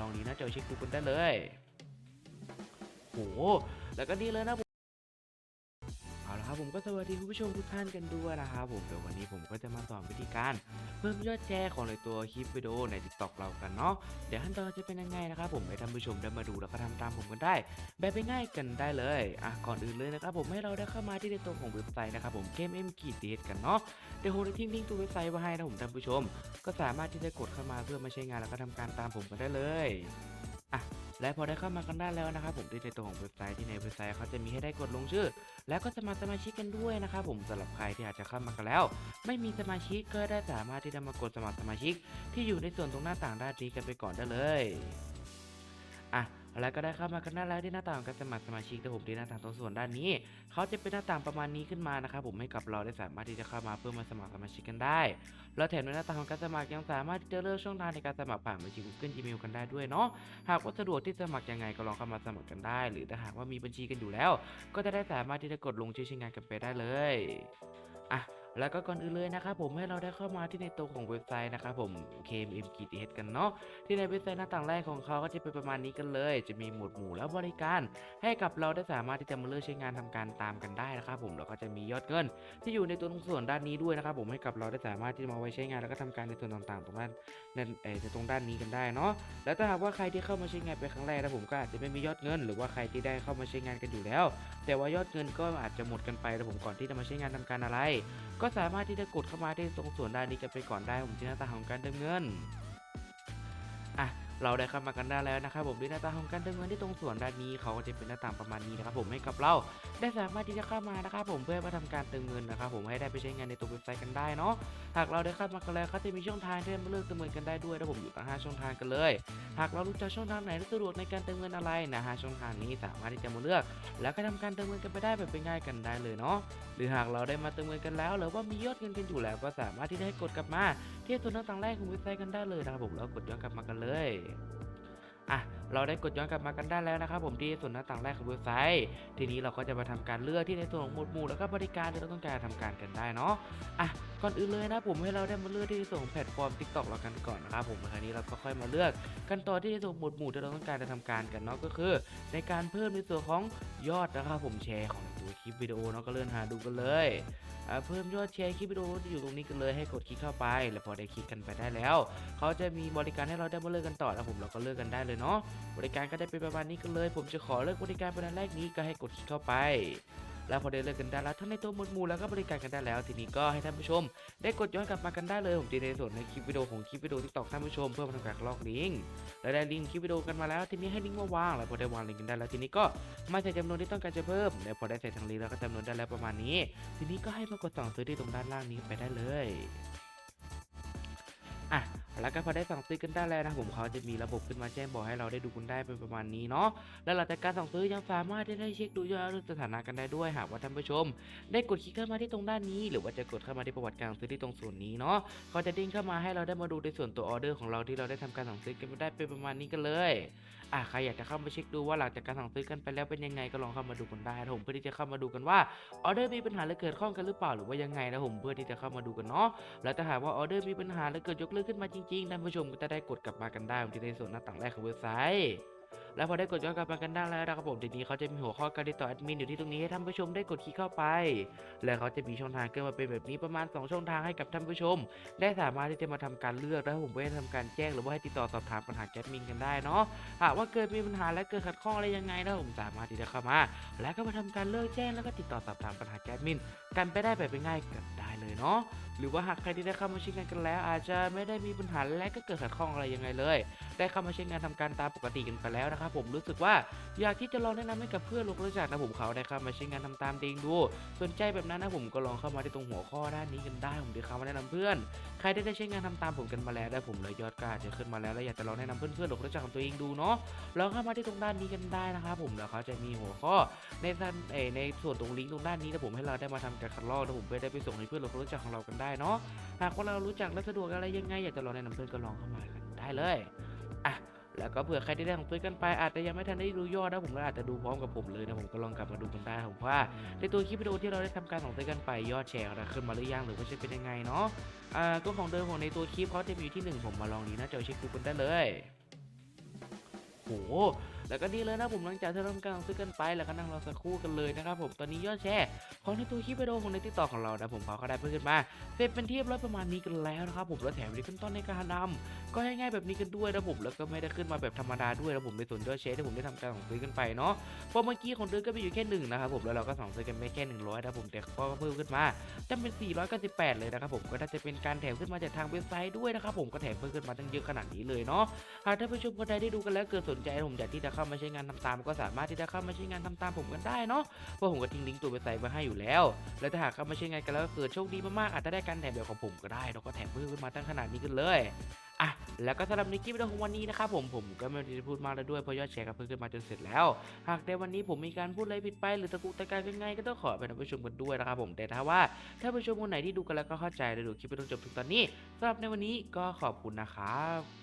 น้าจอเช็คดูกันได้เลยโหแล้วก็ดีเลยนะผมเอาละครับผมก็สวัสดีคุณผู้ชมทุกท่านกันด้วยนะครับผมเดี๋ยววันนี้ผมก็จะมาสอนวิธีการ เพิ่มยอดแชร์ของในตัวคลิปวิดีโอใน TikTok เรากันเนาะเดี๋ยวขั้นตอนจะเป็นยังไงนะครับผมให้ท่านผู้ชมได้มาดูแล้วก็ทำตามผมกันได้ แบบง่ายๆกันได้เลยอะก่อนอื่นเลยนะครับผมให้เราได้เข้ามาที่ในตัวของเว็บไซต์นะครับผมเกมเอ็มกีดีกันเนาะเดี๋ยวผมจะทิ้งลิงก์ตัวเว็บไซต์ไว้ให้นะผมท่านผู้ชม ก็สามารถที่จะกดเข้ามาเพื่อมาใช้งานแล้วก็ทำการตามผมกันได้เลย และพอได้เข้ามากันได้แล้วนะครับผมที่ในตัวของเว็บไซต์ที่ในเว็บไซต์เขาจะมีให้ได้กดลงชื่อ แล้วก็สมัครสมาชิกกันด้วยนะครับผมสำหรับใครที่อาจจะเข้ามากันแล้ว ไม่มีสมาชิกก็ได้สามารถที่จะมากดสมัครสมาชิก ที่อยู่ในส่วนตรงหน้าต่างด้านนี้กันไปก่อนได้เลยอะ แล้วก็ได้เข้ามากันได้แล้วที่หน้าต่างการสมัครสมาชิกแต่ผมที่หน้าต่างตรงส่วนด้านนี้ เขาจะเป็นหน้าต่างประมาณนี้ขึ้นมานะครับผมให้กับเราได้สามารถที่จะเข้ามาเพื่อมาสมัครสมาชิกกันได้แล้วแถมในหน้าต่างของการสมัครยังสามารถที่จะเลือกช่องทางในการสมัครผ่านบัญชี Google Gmail กันได้ด้วยเนาะหากว่าสะดวกที่จะสมัครยังไงก็ลองเข้ามาสมัครกันได้ หรือถ้าหากว่ามีบัญชีกันอยู่แล้ว ก็จะได้สามารถที่จะกดลงชื่อใช้งานกันไปได้เลยอะ แล้วก็ก่อนอื่นเลยนะครับผมให้เราได้เข้ามาที่ในตัวของเว็บไซต์นะครับผม KMM k t h กันเนาะที่ในเว็บไซต์หน้าต่างแรกของเขาก็จะเป็นประมาณนี้กันเลย จะมีหมวดหมู่และบริการ ให้กับเราได้สามารถที่จะมาเลือกใช้งานทำการตามกันได้นะครับผมแล้วก็จะมียอดเงิน ที่อยู่ในตัวตรงส่วนด้านนี้ด้วยนะครับผมให้กับเราได้สามารถที่จะมาไว้ใช้งานแล้วก็ทำการในส่วนต่างๆ ตรงด้านในเอ่อในตรงด้านนี้กันได้เนาะแล้วถ้าหากว่าใครที่เข้ามาใช้งานเป็นครั้งแรกนะผมก็อาจจะไม่มียอดเงิน หรือว่าใครที่ได้เข้ามาใช้งานกันอยู่แล้ว แต่ว่ายอดเงินก็อาจจะหมดกันไปนะผมก่อนที่จะมาใช้งานทำการอะไรก็สามารถที่จะกดเข้ามาที่ตรงส่วนด้านนี้กันไปก่อนได้ผมที่หน้าตาของการเติมเงิน เราได้เข้ามากันได้แล้วนะครับผมที่หน้าตาของการเติมเงินที่ตรงส่วนด้านนี้เขาก็จะเป็นหน้าต่างประมาณนี้นะครับผมให้กับเราได้สามารถที่จะเข้ามานะครับผมเพื่อมาทำการเติมเงินนะครับผมให้ได้ไปใช้งานในตัวเว็บไซต์กันได้เนาะหากเราได้เข้ามากันแล้วเขาจะมีช่องทางที่มาเลือกเติมเงินกันได้ด้วยนะผมอยู่ตั้ง5ช่องทางกันเลย หากเรารู้จักช่องทางไหนสะดวกในการเติมเงินอะไรนะฮะช่องทางนี้สามารถที่จะมาเลือก แล้วก็ทำการเติมเงินกันไปได้แบบเป็นง่ายกันได้เลยเนาะหรือหากเราได้มาเติมเงินกันแล้ว หรือว่ามียอดเงินกันอยู่แล้วก็สามารถที่จะให้กดกลับมา ที่ส่วนต่างแรกของเว็บไซต์กันได้เลยนะครับผมแล้วกดย้อนกลับมากันเลยอะเราได้กดย้อนกลับมากันได้แล้วนะครับผมที่ส่วนหน้าต่างแรกของเว็บไซต์ ทีนี้เราก็จะมาทำการเลือกที่ในส่วนของหมวดหมู่แล้วก็บริการที่เราต้องการทำการกันได้เนาะอะ ก่อนอื่นเลยนะผมให้เราได้มาเลือกที่ในส่งแพลตฟอร์ม TikTok เรากันก่อนนะครับผมคราวนี้เราก็ค่อยมาเลือกกันต่อที่ในส่วนหมวดหมู่ที่เราต้องการจะทำการกันเนาะก็คือ ในการเพิ่มในส่วนของยอดนะครับผมแชร์ของตัวคลิปวิดีโอเนาะก็เลื่อนหาดูกันเลยเพิ่มยอดแชร์คลิปวิดีโอที่อยู่ตรงนี้กันเลยให้กดคลิกเข้าไป แล้วพอได้คลิกกันไปได้แล้ว เขาจะมีบริการให้เราได้มาเลือกกันต่อนะผมเราก็เลือกกันได้เลยเนาะบริการก็ได้เป็นประมาณนี้กันเลย ผมจะขอเลือกบริการเป็นอันแรกนี้ก็ให้กดคลิกเข้าไป แล้วพอได้เลือกกันได้แล้วทั้งในตัวหมวดหมู่แล้วก็บริการกันได้แล้ว ทีนี้ก็ให้ท่านผู้ชม ได้กดย้อนกลับมากันได้เลยผมจะในส่วนในคลิปวิดีโอของคลิปวิดีโอที่ตอกท่านผู้ชมเพื่อมาทำการลอกลิงก์และได้ลิงก์คลิปวิดีโอกันมาแล้ว ทีนี้ให้ลิงก์มาวางแล้วพอได้วางลิงก์กันได้แล้วทีนี้ก็มาใส่จำนวนที่ต้องการจะเพิ่มแล้วพอได้ใส่ทางลิงก์แล้วก็จำนวนได้แล้วประมาณนี้ ทีนี้ก็ให้มากดสั่งซื้อที่ตรงด้านล่างนี้ไปได้เลย แล้วก็พอได้สั่งซื้อกันได้แล้วนะผมเขาจะมีระบบขึ้นมาแจ้งบอกให้เราได้ดูกันได้เป็นประมาณนี้เนาะแล้วหลังจากการสั่งซื้อยังสามารถได้ได้เช็คดูยอดสถานะกันได้ด้วยหากว่าท่านผู้ชม ได้กดคลิกเข้ามาที่ตรงด้านนี้ หรือว่าจะกดเข้ามาที่ประวัติการซื้อที่ตรงส่วนนี้เนาะเขาจะดิ้งเข้ามาให้เราได้มาดูในส่วนตัวออเดอร์ของเราที่เราได้ทำการสั่งซื้อกันได้เป็นประมาณนี้กันเลย อะใครอยากจะเข้ามาเช็คดูว่าหลังจากการสั่งซื้อกันไปแล้วเป็นยังไงก็ลองเข้ามาดูกันได้นะผมเพื่อที่จะเข้ามาดูกันว่าออเดอร์มีปัญหาหรือเกิดข้องกันหรือเปล่าหรือว่ายังไงนะผมเพื่อที่จะเข้ามาดูกันเนาะแล้วถ้าหากว่าออเดอร์มีปัญหาหรือเกิดยกเลิกขึ้นมาจริงๆท่านผู้ชมก็จะได้กดกลับมากันได้ที่ในส่วนหน้าต่างแรกของเว็บไซต์ แล้วพอได้กดย้อนกลับมากันได้แล้วนะครับผมทีนี้เขาจะมีหัวข้อการติดต่อแอดมินอยู่ที่ตรงนี้ให้ท่านผู้ชมได้กดคลิกเข้าไป และเขาจะมีช่องทางขึ้นมาเป็นแบบนี้ประมาณ 2 ช่องทางให้กับท่านผู้ชม ได้สามารถที่จะมาทำการเลือกแล้วผมไว้ทำการแจ้งหรือว่าให้ติดต่อสอบถามปัญหาแอดมินกันได้เนาะหากว่าเกิดมีปัญหาและเกิดขัดข้องอะไรยังไงนะผมสามารถที่จะเข้ามา แล้วก็มาทำการเลือกแจ้งแล้วก็ติดต่อสอบถามปัญหาแอดมิน กันไปได้แบบง่ายกันได้เลยเนาะหรือว่าหากใครที่ได้เข้ามาใช้งานกันแล้ว อาจจะไม่ได้มีปัญหาและก็เกิดขัดข้องอะไรยังไงเลยได้เข้ามาใช้งานทำการตามปกติกันไปแล้วนะครับผมรู้สึกว่าอยากที่จะลองแนะนำให้กับเพื่อนลูกรู้จักนะผมเขาได้เข้ามาใช้งานทำตามเองดู สนใจแบบนั้นนะผมก็ลองเข้ามาที่ตรงหัวข้อด้านนี้กันได้ผมเดี๋ยวเข้ามาแนะนำเพื่อนใครได้ได้ใช้งานทำตามผมกันมาแล้วได้ผมเลยยอดกาจจะขึ้นมาแล้วแล้วอยากจะลองแนะนำเพื่อนๆลูกรู้จักของตัวเองดูเนาะลองเข้ามาที่ตรงด้านนี้กันได้นะครับผมแล้วเขาจะมีหัวข้อในด้านเอในส่วนตรงลิงก์ตรงด้านนี้นะผมให้เราได้มาทำการคัดลอกนะผมเพื่อได้ไปส่งให้เพื่อนลูกรู้จักของเรากันได้เนาะหากว่าเรารู้จักและสะดวกอะไรยังไงอยากจะลองแนะนำเพื่อนก็ลองเข้ามากันได้เลย แล้วก็เผื่อใครที่ได้ของตัวกันไปอาจจะยังไม่ทันได้ดูยอดนะผมก็อาจจะดูพร้อมกับผมเลยนะผมก็ลองกลับมาดูกันได้ผมว่าในตัวคลิปวิดีโอที่เราได้ทำการของตัวกันไปยอดแชร์เรขึ้นมาหรือยังหรือว่าจะเป็นยังไงเนาะอ่าก็ของเดิมของในตัวคลิปเขาจะมีอยู่ที่หนึ่งผมมาลองนี้นะเดี๋ยวเช็คดูกันได้เลย แล้วก็นี่เลยนะผมหลังจากที่เราทำการสั่งซื้อกันไปแล้วก็นั่งรอสักครู่กันเลยนะครับผมตอนนี้ยอดแชร์ของในตัวคลิปวิดีโอของในทิกต็อกของเรานะผมเขาก็ได้เพิ่มขึ้นมาเสร็จเป็นที่เรียบร้อยประมาณนี้กันแล้วนะครับผมแล้วแถมมีขั้นตอนในการนำก็ง่ายๆแบบนี้กันด้วยนะผมแล้วก็ไม่ได้ขึ้นมาแบบธรรมดาด้วยนะผมในส่วนยอดแชร์ที่ผมได้ทำการสั่งซื้อกันไปเนาะเพราะเมื่อกี้ของเดือนก็มีอยู่แค่หนึ่งนะครับผมแล้วเราก็สั่งซื้อกันไปแค่100นะผมแต่ก็เพิ่มขึ้นมาจะเป็น 498 เลยนะครับผมก็น่าจะเป็นการแถมขึ้นมาจากทางเว็บไซต์ด้วยนะครับผมก็แถมเพิ่มขึ้นมาตั้งเยอะขนาดนี้เลยเนาะหากท่านผู้ชมคนใดได้ดูกันแล้วเกิดสนใจผมอยากที่จะเข้าามาใช้งานทำตามก็สามารถที่จะเข้ามาใช้งานทำตามผมกันได้เนาะเพราะผมก็ทิ้งลิงก์ตัวเว็บไซต์ไว้ให้อยู่แล้ว และถ้าหากเข้ามาใช้งานกันแล้วก็เกิดโชคดีมากๆอาจจะได้การแถมแบบของผมก็ได้แล้วก็แถมเพิ่มขึ้นมาตั้งขนาดนี้กันเลยอะแล้วก็สำหรับในคลิปวิดีโอของวันนี้นะครับผมผมก็ไม่ได้พูดมากแล้วด้วยเพราะยอดแชร์ก็เพิ่มขึ้นมาจนเสร็จแล้ว หากในวันนี้ผมมีการพูดอะไรผิดไป หรือตะกุกตะกายยังไงก็ต้องขอเป็นท่านผู้ชมกันด้วยนะครับผมแต่ถ้าว่าถ้าผู้ชมคนไหนที่ดูกันแล้วก็เข้าใจและดูคลิปไปจนจบถึงตอนนี้สำหรับในวันนี้ก็ขอบคุณนะครับ